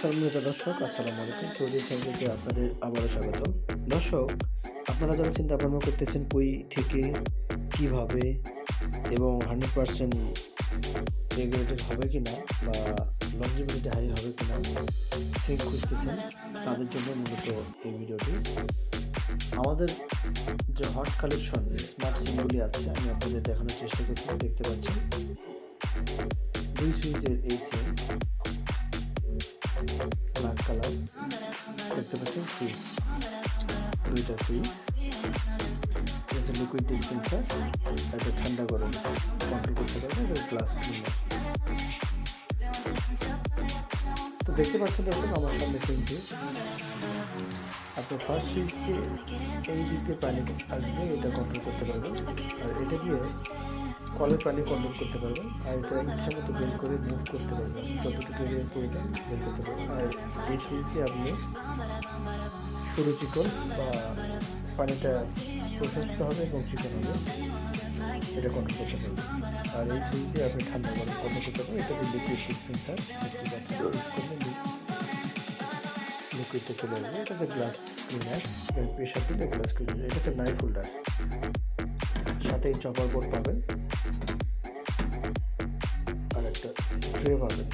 সুপ্রিয় দর্শক, আসসালামু আলাইকুম। চৌধুরী চ্যানেলকে আপনাদের আবারও স্বাগতম দর্শক, আপনারা যারা চিন্তা ভাবনা করতেছেন, কই থেকে, কীভাবে এবং হান্ড্রেড পার্সেন্ট রেগুলেটেড হবে কি না বা লঞ্জিবিলিটি হাই হবে কি না সিঙ্ক খুঁজতেছেন। তাদের জন্য মূলত এই ভিডিওটি। আমাদের যে হট কালেকশন স্মার্ট সিমগুলি আছে, আমি আপনাদের দেখানোর চেষ্টা করছি, দেখতে পাচ্ছেন। দুই সুইচের এই সিম ব্ল্যাক কালার দেখতে পাচ্ছেন সুইচ দুইটা সুইচ হচ্ছে লিকুইড ডিসপেন্সার এটা ঠান্ডা গরম। কন্ট্রোল করতে পারবে এটা গ্লাস ক্লিনার তো দেখতে পাচ্ছেন দর্শক, আমার সামনে সিমটি আপনার ফার্স্ট সুইচ দিয়ে এই দিক দিয়ে পানি আসবে, এটা কন্ট্রোল করতে পারবেন। আর এটা দিয়ে কলের পানি কন্ট্রোল করতে পারবেন। আর এটা ইচ্ছা মতো বের করে মুভ করতে পারবেন। যতটুকু এরিয়ার প্রয়োজন বের করতে পারবেন। আর এই সুইচ দিয়ে আপনি সরু চিকন বা পানিটা প্রশস্ত হবে এবং চিকন হবে। এটা কন্ট্রোল করতে পারবেন। আর এই সুইচ দিয়ে আপনি ঠান্ডা গরম কন্ট্রোল করতে পারবেন। এটা দিয়ে লিকুইড ডিসপেন্সার ইউজ করলে লিকুইডটা চলে আসবে। এটা গ্লাস ক্লিনার প্রেশার দিলে গ্লাস ক্লিনার এটা হচ্ছে নাইফ হোল্ডার সাথে চপার বোর্ড পাবেন। ট্রে পাবেন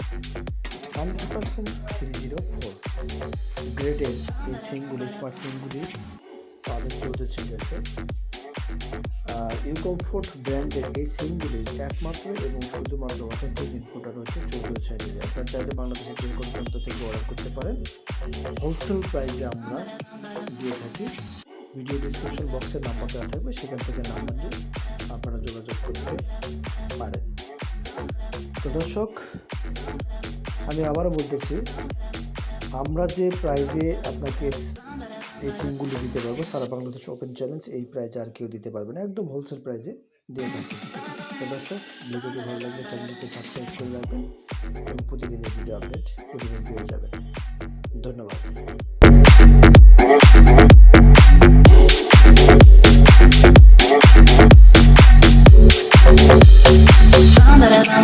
পার্সেন্ট থ্রি জিরো ফোর গ্রেডের এই সিমগুলি স্মার্ট সিমগুলি পাবেন চৌদ্দ আর ইউকমফোর্ট ব্র্যান্ডের এই সিমগুলির একমাত্র এবং শুধুমাত্র অথেন্টিক ইনপুটার হচ্ছে চৌদ্দ শ্রেণির আপনার চাইলে বাংলাদেশের কোনো প্রান্ত থেকে অর্ডার করতে পারেন। হোলসেল প্রাইসে আমরা দিয়ে থাকি। ভিডিও ডিসক্রিপশন বক্সের নাম্বার দেওয়া থাকবে, সেখান থেকে নাম্বার দিয়ে তো দর্শক, আমি আবারও বলতেছি, আমরা যে প্রাইজে আপনাকে এই সিমগুলি দিতে পারব, সারা বাংলাদেশ ওপেন চ্যালেঞ্জ এই প্রাইজে আর কেউ দিতে পারবে না, একদম হোলসেল প্রাইজে দিয়ে থাকি তো দর্শক, ভিডিওটি ভালো লাগলে চ্যানেলটি সাবস্ক্রাইব করে রাখবেন প্রতিদিনের ভিডিও আপডেট প্রতিদিন পেয়ে যাবেন। ধন্যবাদ।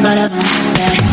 bada bada.